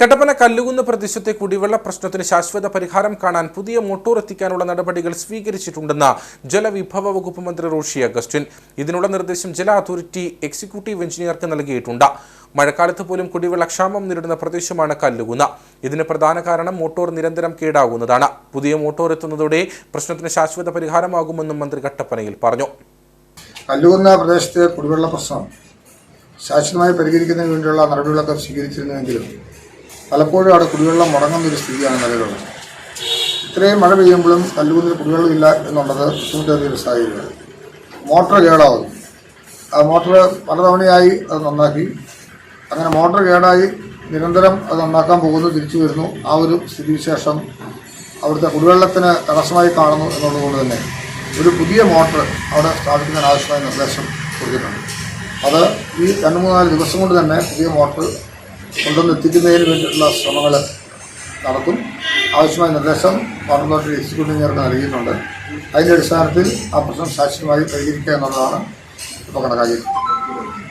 കട്ടപ്പന കല്ലുകുന്ന് പ്രദേശത്തെ കുടിവെള്ള പ്രശ്നത്തിന് ശാശ്വത പരിഹാരം കാണാൻ പുതിയ മോട്ടോർ എത്തിക്കാനുള്ള നടപടികൾ സ്വീകരിച്ചിട്ടുണ്ടെന്ന് ജലവിഭവ വകുപ്പ് മന്ത്രി റോഷി അഗസ്റ്റിൻ. ഇതിനുള്ള നിർദ്ദേശം ജല അതോറിറ്റി എക്സിക്യൂട്ടീവ് എഞ്ചിനീയർക്ക് നൽകിയിട്ടുണ്ട്. മഴക്കാലത്ത് പോലും കുടിവെള്ള ക്ഷാമം നേരിടുന്ന പ്രദേശമാണ് കല്ലുകുന്ന്. ഇതിന് പ്രധാന കാരണം മോട്ടോർ നിരന്തരം കേടാകുന്നതാണ്. പുതിയ മോട്ടോർ എത്തുന്നതോടെ പ്രശ്നത്തിന് ശാശ്വത പരിഹാരമാകുമെന്നും മന്ത്രി കട്ടപ്പനയിൽ പറഞ്ഞു. കല്ലുകുന്ന പ്രദേശത്തെ കുടിവെള്ള പ്രശ്നം ശാശ്വതമായി പരിഹരിക്കുന്നതിന് വേണ്ടിയുള്ള നടപടികളൊക്കെ സ്വീകരിച്ചിരുന്നുവെങ്കിലും പലപ്പോഴും അവിടെ കുടിവെള്ളം മുടങ്ങുന്ന ഒരു സ്ഥിതിയാണ് നിലവിലുള്ളത്. ഇത്രയും മഴ പെയ്യുമ്പോഴും കല്ലുകുന്നിൽ കുടിവെള്ളമില്ല എന്നുള്ളത് ബുദ്ധിമുട്ടേറിയ ഒരു സാഹചര്യമാണ്. മോട്ടോർ കേടാവുന്നു. ആ മോട്ടോർ പലതവണയായി അത് നന്നാക്കി. അങ്ങനെ മോട്ടോർ കേടായി നിരന്തരം അത് നന്നാക്കാൻ പോകുന്നു തിരിച്ചു വരുന്നു. ആ ഒരു സ്ഥിതിവിശേഷം അവിടുത്തെ കുടിവെള്ളത്തിന് തടസ്സമായി കാണുന്നു എന്നുള്ളതുകൊണ്ട് തന്നെ ഒരു പുതിയ മോട്ടർ അവിടെ സ്ഥാപിക്കുന്നതിന് ആവശ്യമായ നിർദ്ദേശം കൊടുത്തിട്ടുണ്ട്. അത് ഈ രണ്ട് മൂന്നാൽ ദിവസം കൊണ്ട് തന്നെ പുതിയ മോട്ടോർ കൊണ്ടുവന്ന് എത്തിക്കുന്നതിന് വേണ്ടിയിട്ടുള്ള ശ്രമങ്ങൾ നടത്തും. ആവശ്യമായ നിർദ്ദേശം അതോറിറ്റി എക്സിക്യൂട്ടീവ് എഞ്ചിനീയർക്ക് നൽകിയിട്ടുണ്ട്. അതിന്റെ അടിസ്ഥാനത്തിൽ ആ പ്രശ്നം ശാശ്വതമായി പരിഹരിക്കുക എന്നുള്ളതാണ് ഇപ്പോൾ കണക്കാക്കിയിട്ടുള്ളത്